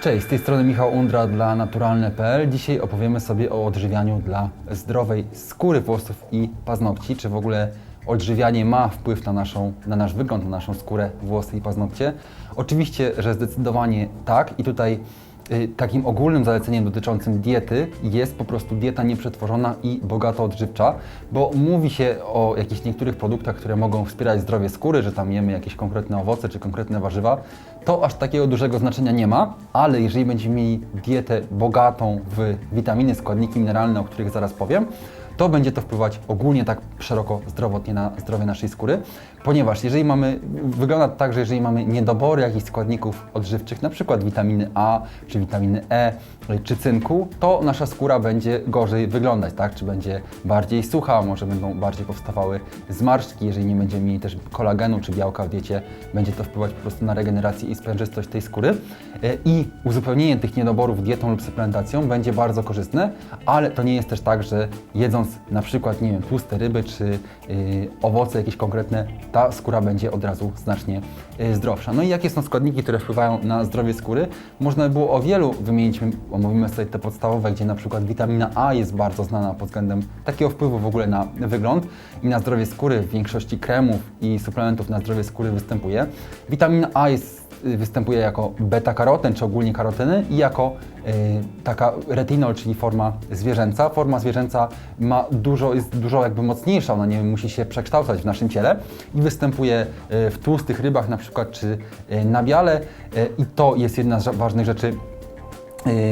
Cześć, z tej strony Michał Undra dla naturalne.pl. Dzisiaj opowiemy sobie o odżywianiu dla zdrowej skóry włosów i paznokci. Czy w ogóle odżywianie ma wpływ na, naszą, na nasz wygląd, na naszą skórę, włosy i paznokcie? Oczywiście, że zdecydowanie tak i tutaj takim ogólnym zaleceniem dotyczącym diety jest po prostu dieta nieprzetworzona i bogato odżywcza, bo mówi się o jakichś niektórych produktach, które mogą wspierać zdrowie skóry, że tam jemy jakieś konkretne owoce czy konkretne warzywa. To aż takiego dużego znaczenia nie ma, ale jeżeli będziemy mieli dietę bogatą w witaminy, składniki mineralne, o których zaraz powiem, to będzie to wpływać ogólnie tak szeroko zdrowotnie na zdrowie naszej skóry, ponieważ jeżeli mamy, wygląda tak, że jeżeli mamy niedobory jakichś składników odżywczych, na przykład witaminy A, czy witaminy E, czy cynku, to nasza skóra będzie gorzej wyglądać, tak? Czy będzie bardziej sucha, może będą bardziej powstawały zmarszczki, jeżeli nie będziemy mieli też kolagenu czy białka w diecie, będzie to wpływać po prostu na regenerację i sprężystość tej skóry. E, I uzupełnienie tych niedoborów dietą lub suplementacją będzie bardzo korzystne, ale to nie jest też tak, że jedząc na przykład, nie wiem, tłuste ryby czy y, owoce jakieś konkretne, ta skóra będzie od razu znacznie y, zdrowsza. No i jakie są składniki, które wpływają na zdrowie skóry? Można by było o wielu wymienić, my omówimy sobie te podstawowe, gdzie na przykład witamina A jest bardzo znana pod względem takiego wpływu w ogóle na wygląd i na zdrowie skóry. W większości kremów i suplementów na zdrowie skóry występuje. Witamina A jest występuje jako beta-karoten, czy ogólnie karotyny i jako y, taka retinol, czyli forma zwierzęca. Forma zwierzęca ma dużo, jest dużo jakby mocniejsza, ona nie musi się przekształcać w naszym ciele i występuje y, w tłustych rybach na przykład, czy y, na biale y, i to jest jedna z ważnych rzeczy,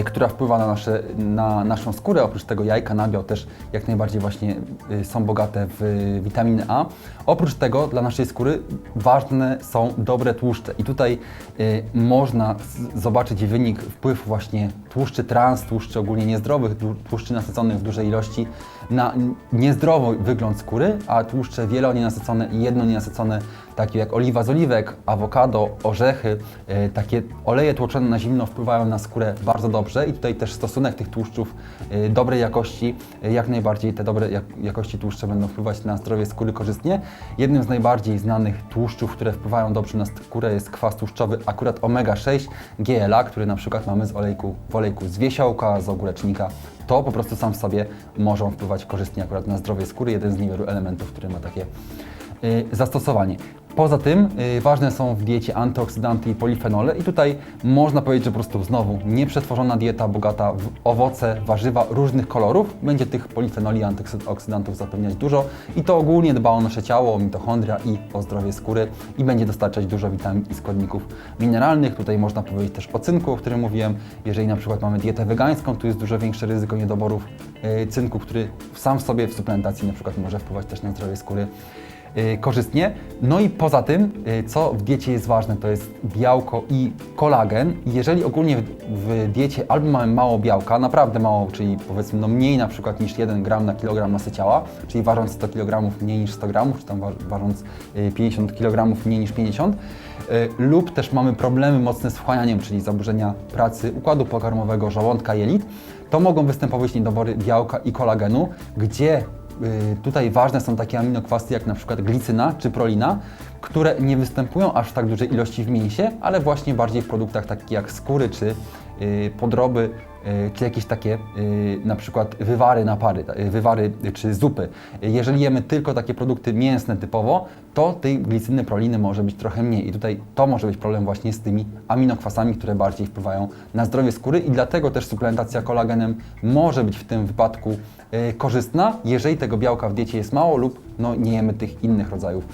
która wpływa na, nasze, na naszą skórę. Oprócz tego jajka, nabiał też jak najbardziej właśnie y, są bogate w y, witaminy A. Oprócz tego dla naszej skóry ważne są dobre tłuszcze i tutaj y, można zobaczyć wynik, wpływ właśnie tłuszczy trans, tłuszczy ogólnie niezdrowych, tłu- tłuszczy nasyconych w dużej ilości na niezdrowy wygląd skóry, a tłuszcze wielonienasycone i jednonienasycone, takie jak oliwa z oliwek, awokado, orzechy, y, takie oleje tłoczone na zimno wpływają na skórę bardzo dobrze i tutaj też stosunek tych tłuszczów y, dobrej jakości, y, jak najbardziej te dobre jak, jakości tłuszcze będą wpływać na zdrowie skóry korzystnie. Jednym z najbardziej znanych tłuszczów, które wpływają dobrze na skórę jest kwas tłuszczowy akurat omega-6 GLA, który na przykład mamy z olejku, w olejku z wiesiołka, z ogórecznika. To po prostu sam w sobie może wpływać korzystnie akurat na zdrowie skóry, jeden z niewielu elementów, który ma takie y, zastosowanie. Poza tym y, ważne są w diecie antyoksydanty i polifenole i tutaj można powiedzieć, że po prostu znowu nieprzetworzona dieta bogata w owoce, warzywa różnych kolorów będzie tych polifenoli i antyoksydantów zapewniać dużo i to ogólnie dba o nasze ciało, o mitochondria i o zdrowie skóry i będzie dostarczać dużo witamin i składników mineralnych. Tutaj można powiedzieć też o cynku, o którym mówiłem. Jeżeli na przykład mamy dietę wegańską, tu jest dużo większe ryzyko niedoborów y, cynku, który sam w sobie w suplementacji na przykład może wpływać też na zdrowie skóry korzystnie. No i poza tym, y, co w diecie jest ważne, to jest białko i kolagen. Jeżeli ogólnie w, diecie albo mamy mało białka, naprawdę mało, czyli powiedzmy no mniej na przykład niż 1 gram na kilogram masy ciała, czyli ważąc 100 kg mniej niż 100 gramów, czy tam wa- ważąc y, 50 kg mniej niż 50, y, lub też mamy problemy mocne z wchłanianiem, czyli zaburzenia pracy układu pokarmowego, żołądka, jelit, to mogą występować niedobory białka i kolagenu, gdzie Y, Tutaj ważne są takie aminokwasy jak na przykład glicyna czy prolina, które nie występują aż w tak dużej ilości w mięsie, ale właśnie bardziej w produktach takich jak skóry czy y, podroby, y, czy jakieś takie y, na przykład wywary na pary, y, wywary y, czy zupy. Y, Jeżeli jemy tylko takie produkty mięsne typowo, to tej glicyny, proliny może być trochę mniej i tutaj to może być problem właśnie z tymi aminokwasami, które bardziej wpływają na zdrowie skóry i dlatego też suplementacja kolagenem może być w tym wypadku korzystna, jeżeli tego białka w diecie jest mało lub no, nie jemy tych innych rodzajów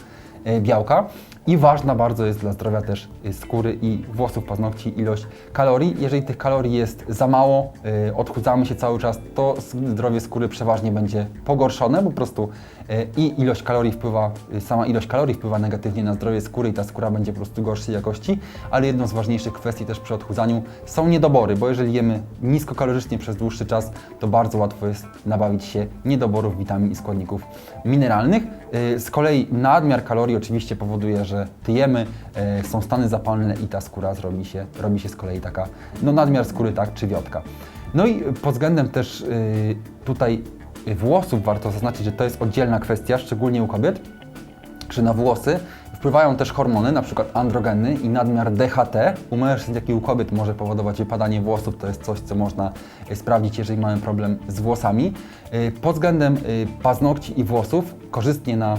białka. I ważna bardzo jest dla zdrowia też e, skóry i włosów, paznokci ilość kalorii. Jeżeli tych kalorii jest za mało, e, odchudzamy się cały czas, to zdrowie skóry przeważnie będzie pogorszone, po prostu e, i ilość kalorii wpływa, e, sama ilość kalorii wpływa negatywnie na zdrowie skóry i ta skóra będzie po prostu gorszej jakości, ale jedną z ważniejszych kwestii też przy odchudzaniu są niedobory, bo jeżeli jemy niskokalorycznie przez dłuższy czas, to bardzo łatwo jest nabawić się niedoborów witamin i składników mineralnych. Y, Z kolei nadmiar kalorii oczywiście powoduje, że tyjemy, y, są stany zapalne i ta skóra zrobi się, robi się z kolei taka, no nadmiar skóry tak, czy wiotka. No i pod względem też y, tutaj włosów warto zaznaczyć, że to jest oddzielna kwestia, szczególnie u kobiet, że na włosy Wpływają też hormony, przykład androgeny i nadmiar DHT. U mężczyzn, jak i u kobiet może powodować wypadanie włosów. To jest coś, co można e, sprawdzić, jeżeli mamy problem z włosami. E, Pod względem e, paznokci i włosów korzystnie na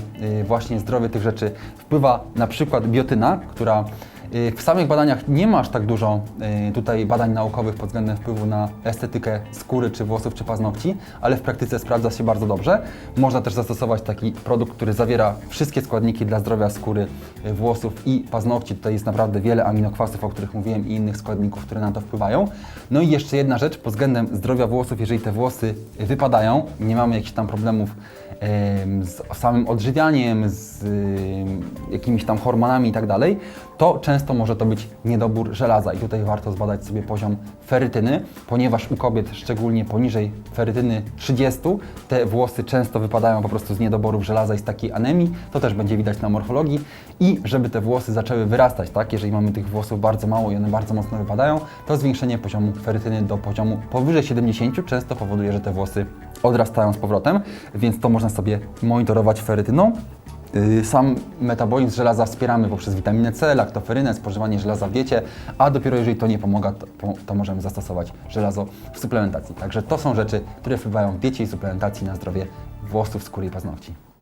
właśnie zdrowie tych rzeczy wpływa przykład biotyna, która W samych badaniach nie ma aż tak dużo y, tutaj badań naukowych pod względem wpływu na estetykę skóry, czy włosów, czy paznokci, ale w praktyce sprawdza się bardzo dobrze. Można też zastosować taki produkt, który zawiera wszystkie składniki dla zdrowia skóry, y, włosów i paznokci. Tutaj jest naprawdę wiele aminokwasów, o których mówiłem, i innych składników, które na to wpływają. No i jeszcze jedna rzecz pod względem zdrowia włosów, jeżeli te włosy wypadają, nie mamy jakichś tam problemów em, z samym odżywianiem, z jakimiś tam hormonami i tak dalej, to często może to być niedobór żelaza i tutaj warto zbadać sobie poziom ferytyny, ponieważ u kobiet szczególnie poniżej ferytyny 30 te włosy często wypadają po prostu z niedoborów żelaza i z takiej anemii, to też będzie widać na morfologii. I żeby te włosy zaczęły wyrastać, tak, jeżeli mamy tych włosów bardzo mało i one bardzo mocno wypadają, to zwiększenie poziomu ferytyny do poziomu powyżej 70 często powoduje, że te włosy odrastają z powrotem, więc to można sobie monitorować ferytyną. Yy, Sam metabolizm żelaza wspieramy poprzez witaminę C, laktoferynę, spożywanie żelaza w diecie, a dopiero jeżeli to nie pomaga, to, to możemy zastosować żelazo w suplementacji. Także to są rzeczy, które wpływają w diecie i suplementacji na zdrowie włosów, skóry i paznokci.